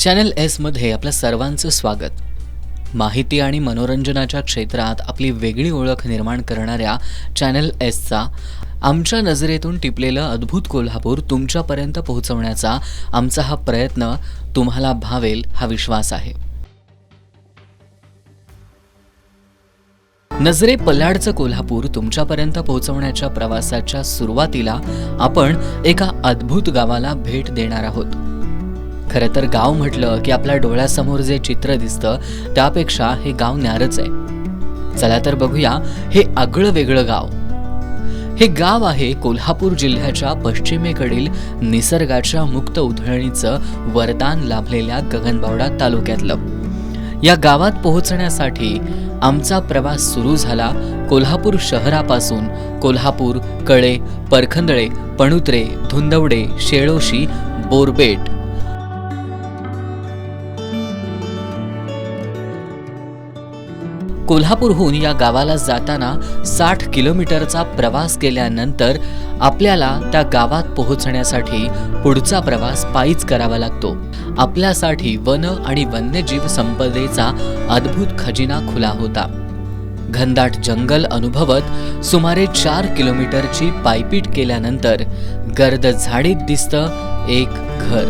Channel एसमध्ये आपल्या सर्वांचं स्वागत. माहिती आणि मनोरंजनाच्या क्षेत्रात आपली वेगळी ओळख निर्माण करणाऱ्या चॅनल एसचा आमच्या नजरेतून टिपलेलं अद्भुत कोल्हापूर तुमच्यापर्यंत पोहोचवण्याचा आमचा हा प्रयत्न तुम्हाला भावेल हा विश्वास आहे. नजरे पल्लाडचं कोल्हापूर तुमच्यापर्यंत पोहोचवण्याच्या प्रवासाच्या सुरुवातीला आपण एका अद्भुत गावाला भेट देणार आहोत. खरं तर गाव म्हटलं की आपल्या डोळ्यासमोर जे चित्र दिसतं त्यापेक्षा हे गाव न्यारच आहे. चला तर बघूया हे आगळं वेगळं गाव. हे गाव आहे कोल्हापूर जिल्ह्याच्या पश्चिमेकडील निसर्गाच्या मुक्त उधळणीचं वरदान लाभलेल्या गगनबावडा तालुक्यातलं. या गावात पोहोचण्यासाठी आमचा प्रवास सुरू झाला कोल्हापूर शहरापासून. कोल्हापूर कळे परखंदळे पणुत्रे धुंदवडे शेळोशी बोरबेट कोल्हापूरहून या गावाला जाताना साठ किलोमीटरचा प्रवास केल्यानंतर आपल्याला त्या गावात पोहोचण्यासाठी पुढचा प्रवास पायीच करावा लागतो. आपल्यासाठी वन आणि वन्यजीव संपदेचा अद्भुत खजिना खुला होता. घनदाट जंगल अनुभवत सुमारे चार किलोमीटरची पायपीट केल्यानंतर गर्द झाडीत दिसतं एक घर.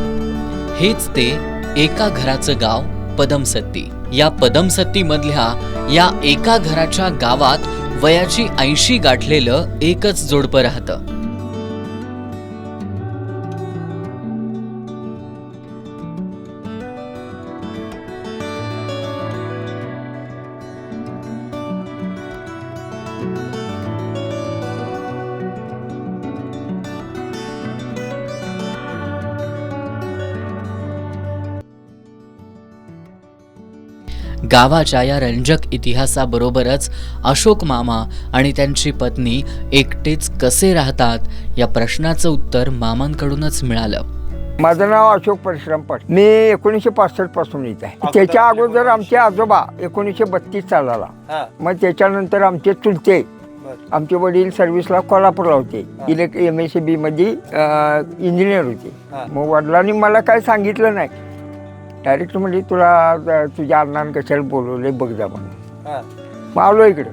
हेच ते एका घराचं गाव पदमसत्ती. या पदमसत्तीमधल्या या एका घराच्या गावात वयाची ऐंशी गाठलेलं एकच जोडपं राहतं. गावाच्या या रंजक इतिहासाबरोबरच अशोक मामा आणि त्यांची पत्नी एकटेच कसे राहतात या प्रश्नाचं उत्तर मामांकडूनच मिळालं. माझं नाव अशोक परशुराम पाटील. मी एकोणीसशे पासष्टपासून येत आहे. त्याच्या अगोदर आमचे आजोबा एकोणीसशे बत्तीस सालाला. हा, मग त्याच्यानंतर आमचे चुलते. आमचे वडील सर्व्हिसला कोल्हापूरला होते. इलेक् एम एस सी बी मध्ये इंजिनियर होते. मग वडिलांनी मला काय सांगितलं नाही डायरेक्ट म्हणजे तुला तुझ्या अण्णानं कशाला बोलवले बघ जा म्हणून. हा, मग आलो इकडं.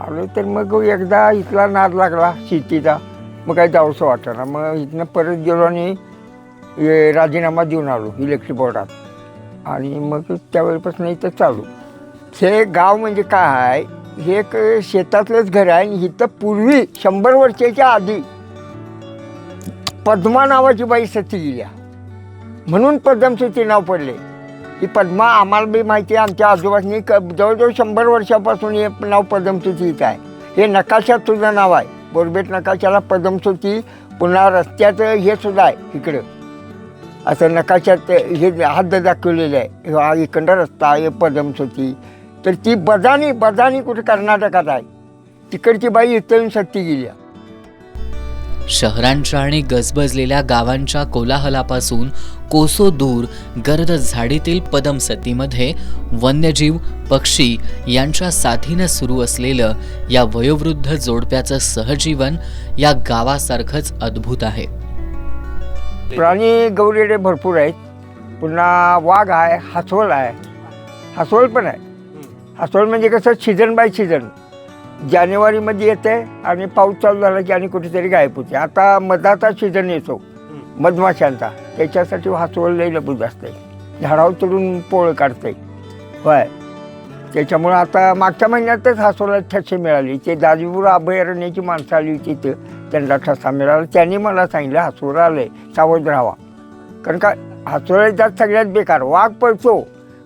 आलो तर मग एकदा इथला नाद लागला शेतीचा. मग काय जावंसं वाटणार मग इथनं परत गेलो आणि राजीनामा देऊन आलो इलेक्ट्रिक बोर्डात. आणि मग त्यावेळेपासून इथं चालू. हे गाव म्हणजे काय आहे हे एक शेतातलंच घर आहे आणि इथं पूर्वी शंभर वर्षाच्या आधी पद्मा नावाची बाई सती गेल्या म्हणून पद्मश्रीचे नाव पडले. ही पद्मा आम्हाला बी माहिती आहे आमच्या आजोबांनी क जवळजवळ शंभर वर्षापासून हे नाव पद्मसुती आहे. हे नकाशात सुद्धा नाव आहे. बोरबेट नकाशाला पद्मश्रुती पुन्हा रस्त्याचं हे सुद्धा आहे इकडं. असं नकाशात हे हद्द दाखवलेलं आहे. हा इकडं रस्ता हे पद्मश्रुती तर ती बदानी बदानी कुठे कर्नाटकात आहे? तिकडची बाई इथं सत्ती गेली. शहरांच्या आणि गजबजलेल्या गावांच्या कोलाहलापासून कोसो दूर गर्द झाडीतील पदमसतीमध्ये वन्यजीव पक्षी यांच्या साथीनं सुरू असलेलं या वयोवृद्ध जोडप्याचं सहजीवन या गावासारखंच अद्भुत आहे. प्राणी गौरेडे भरपूर आहेत. पुन्हा वाघ आहे हसवल आहे. हसवल पण आहे. हसवल म्हणजे कसं सीझन बाय सीझन जानेवारीमध्ये येते आणि पाऊस चालू झाला की आणि कुठेतरी गायब होते. आता मधाचा सीझन येतो मधमाशांचा. त्याच्यासाठी लई लबूज असते. झाडावर चढून पोळं काढते. होय. त्याच्यामुळं आता मागच्या महिन्यातच हसवला ठसे मिळाली. ते दाजीपूर अभयारण्याची माणसं आली होती तिथं त्यांना ठसा मिळाला. त्यांनी मला सांगितलं हसवलं आलंय. सावध राहावा. कारण का हसवळ जात सगळ्यात बेकार. वाघ पळतो.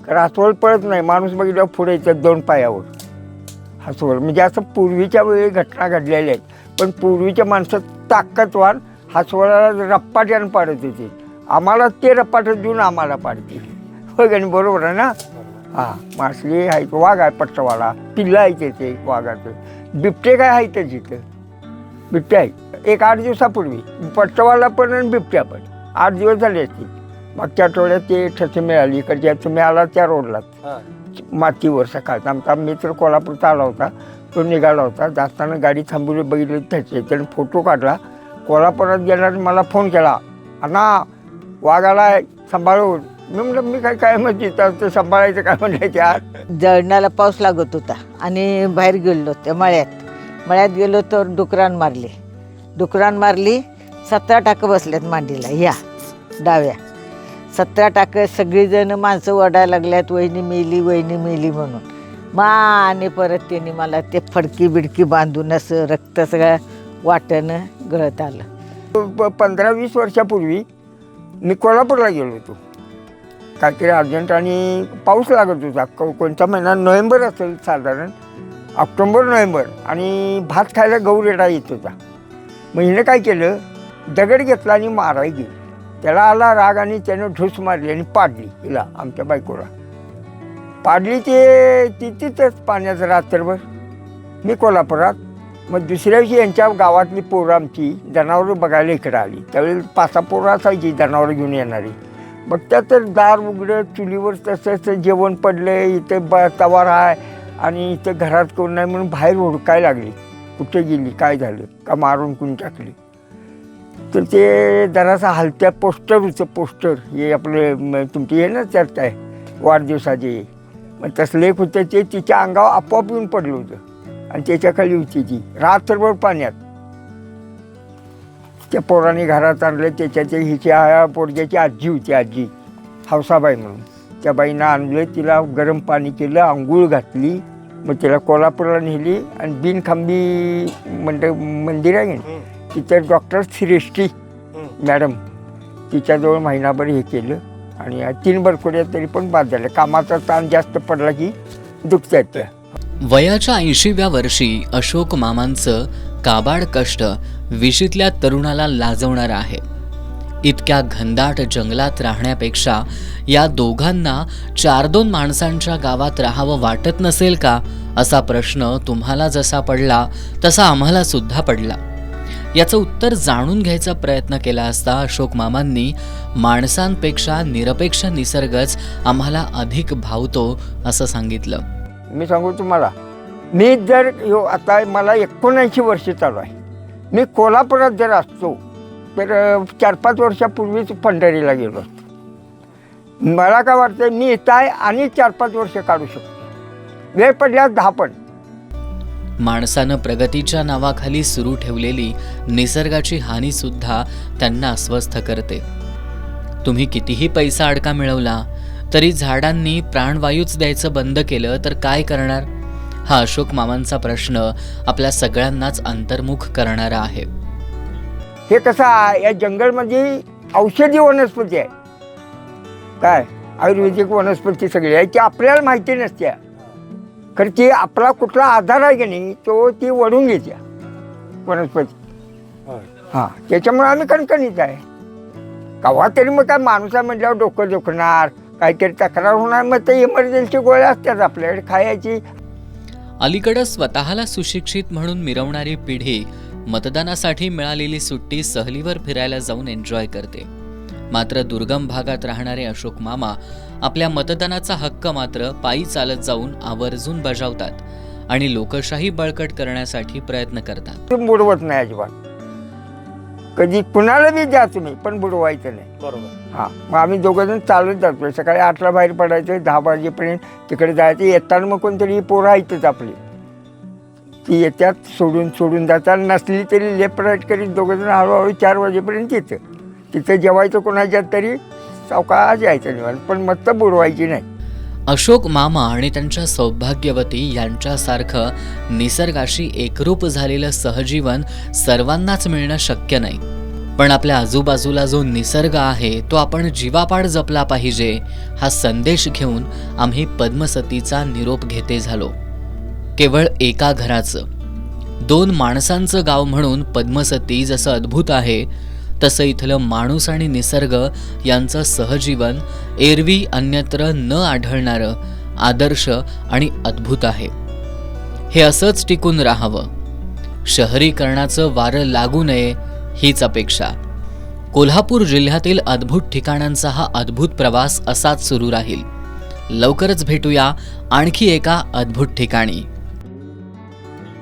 कारण हसवळ पळत नाही. माणूस बघितल्यावर पुढे येतात दोन पायावर. हसवळ म्हणजे असं पूर्वीच्या वेळी घटना घडलेल्या आहेत. पण पूर्वीच्या माणसं ताकदवान हसवळाला रप्पाट्यानं पाडत होते. आम्हाला ते रप्पाट देऊन आम्हाला पाडते. होय का नाही? बरोबर आहे ना? हां मासली आहे वाघ आहे पट्टवाला. पिल्ला आहे तिथे वाघाचं. बिबटे काय आहे त्याची जिथं बिबट्या आहे एक आठ दिवसापूर्वी. पट्टवाला पण आणि बिबट्या पण. आठ दिवस झाले असतील. मागच्या आठवड्यात ते ठसे मिळाली. इकडच्या तुम्ही आला त्या रोडला. मातीवर सकाळचा. आमचा मित्र कोल्हापूरचा आला होता. तो निघाला होता. जाताना गाडी थांबवली बघितली त्याचे त्याने फोटो काढला. कोल्हापुरात गेल्यावर मला फोन केला. अण्णा वाघाला सांभाळून मी म्हटलं मी काय काय तर ते सांभाळायचं काय म्हणायचे आज? जळणाला पाऊस लागत होता आणि बाहेर गेलो त्या मळ्यात. मळ्यात गेलो तर डुकरान मारली. डुकरान मारली सतरा टाकं बसल्यात मांडीला या डाव्या. सतरा टाकत सगळीजण माणसं ओढायला लागल्यात वहिनी मेली वहिनी मेली म्हणून. मा आणि परत त्यांनी मला ते फडकी बिडकी बांधून असं रक्त सगळं वाटणं गळत आलं. प- पंधरा वीस वर्षापूर्वी मी कोल्हापूरला गेलो होतो. काहीतरी अर्जंट आणि पाऊस लागत होता. को- कोणता महिना नोव्हेंबर असेल साधारण ऑक्टोबर नोव्हेंबर आणि भात खायला गहू रेडा येत होता. मग हिनं काय केलं? दगड घेतला आणि माराय गेली. त्याला आला राग आणि त्यानं ठूस मारली आणि पाडली हिला आमच्या बायकोला. पाडली ते तिथेच पाण्यात रात्रभर. मी कोल्हापुरात. मग दुसऱ्या दिवशी यांच्या गावातली पोरं आमची जनावरं बघायला इकडं आली. त्यावेळी पाचा पोरं असायची जनावरं घेऊन येणारी. मग त्या तर दार उघडं चुलीवर तसंच जेवण पडलं इथे ब तवार आहे आणि इथं घरात कोण नाही म्हणून बाहेर हुडकाय लागली. कुठे गेली काय झालं? का मारून कुणी टाकली? तर ते जरासा हलत्या पोस्टर होतं पोस्टर हे आपलं तुमची हे ना चर्च आहे वाढदिवसाचे. मग तसलं एक होतं ते तिच्या अंगावर आपोआप येऊन पडलं होतं. आणि त्याच्याखाली होती ती. रात्रभर पाण्यात. त्या पोराने घरात आणलं त्याच्या ते हिच्या पोरग्याची आजी होती आजी. हौसाबाई म्हणून. त्या बाईनं आणलं तिला गरम पाणी केलं आंघोळ घातली. मग तिला कोल्हापूरला नेली आणि बिनखांबी मंड मंदिर आहे तिथं डॉक्टर श्रेष्ठी मॅडम तिच्याजवळ महिनाभर हे केलं आणि या तीन बरकोड्या तरी पण बाद झाल्या. कामाचा ताण जास्त पडला की दुखत्यात त्या वयाच्या ऐंशीव्या वर्षी अशोक मामांचं काबाड कष्ट विशीतल्या तरुणाला लाजवणारं आहे. इतक्या घनदाट जंगलात राहण्यापेक्षा या दोघांना चार दोन माणसांच्या गावात राहावं वाटत नसेल का? असा प्रश्न तुम्हाला जसा पडला तसा आम्हाला सुद्धा पडला. याचं उत्तर जाणून घ्यायचा प्रयत्न केला असता अशोक मामांनी माणसांपेक्षा निरपेक्ष निसर्गच आम्हाला अधिक भावतो असं सांगितलं. मी सांगू तुम्हाला मी जर यो आता मला एकोणऐंशी वर्ष चालू आहे. मी कोल्हापुरात जर असतो तर चार पाच वर्षापूर्वीच पंढरीला गेलो असतो. मला काय वाटतं मी इथं आहे आणि चार पाच वर्ष काढू शकतो. वेळ पडल्यास दहा पण. माणसानं प्रगतीच्या नावाखाली सुरू ठेवलेली निसर्गाची हानीसुद्धा त्यांना अस्वस्थ करते. तुम्ही कितीही पैसा अडका मिळवला तरी झाडांनी प्राणवायूच द्यायचं बंद केलं तर काय करणार? हा अशोक मामांचा प्रश्न आपल्या सगळ्यांनाच अंतर्मुख करणारा आहे. हे कसं या जंगलमध्ये औषधी वनस्पती आहे. काय? आयुर्वेदिक वनस्पती सगळी आहे ती आपल्याला माहिती नसत्या खरं ती आपला कुठला आधार आहे की नाही तो ती वळून घेत्या वनस्पती. हां त्याच्यामुळे आम्ही कणकणीत आहे. कव्हा तरी मग काय माणूस म्हटल्यावर डोकं दुखणार काहीतरी तक्रार होणार मग ते इमर्जन्सी गोळ्या असतात आपल्याकडे खायची. अलीकडं स्वतःला सुशिक्षित म्हणून मिरवणारी पिढी मतदानासाठी मिळालेली सुट्टी सहलीवर फिरायला जाऊन एन्जॉय करते. मात्र दुर्गम भागात राहणारे अशोक मामा आपल्या मतदानाचा हक्क मात्र पायी चालत जाऊन आवर्जून बजावतात आणि लोकशाही बळकट करण्यासाठी प्रयत्न करतात. बुडवत नाही अजिबात. कधी कुणाला बी द्या तुम्ही पण बुडवायचं नाही. बरोबर. हां मग आम्ही दोघं जण चालत जातो. सकाळी आठला बाहेर पडायचं दहा वाजेपर्यंत तिकडे जायचं. येताना मग कोणतरी पोरं आहेतच आपली. ती येतात सोडून सोडून जातात. नसली तरी लेफ्ट राईट करीत दोघं जण हळूहळू चार वाजेपर्यंत येतं. तिथं जेवायचं कोणाच्यात तरी? सावकाश यायचं निवांत पण मस्त बुडवायची नाही. अशोक मामा आणि त्यांच्या सौभाग्यवती यांच्यासारखं निसर्गाशी एकरूप झालेलं सहजीवन सर्वांनाच मिळणं शक्य नाही. पण आपल्या आजूबाजूला जो निसर्ग आहे तो आपण जीवापाड जपला पाहिजे हा संदेश घेऊन आम्ही पद्मसतीचा निरोप घेते झालो. केवळ एका घराचं. दोन माणसांचं गाव म्हणून पद्मसती जसं अद्भुत आहे तसं इथलं माणूस आणि निसर्ग यांचं सहजीवन एरवी अन्यत्र न आढळणारं आदर्श आणि अद्भुत आहे. हे असंच टिकून राहावं. शहरीकरणाचं वारं लागू नये हीच अपेक्षा. कोल्हापूर जिल्ह्यातील अद्भुत ठिकाणांचा हा अद्भुत प्रवास असाच सुरू राहील. लवकरच भेटूया आणखी एका अद्भुत ठिकाणी.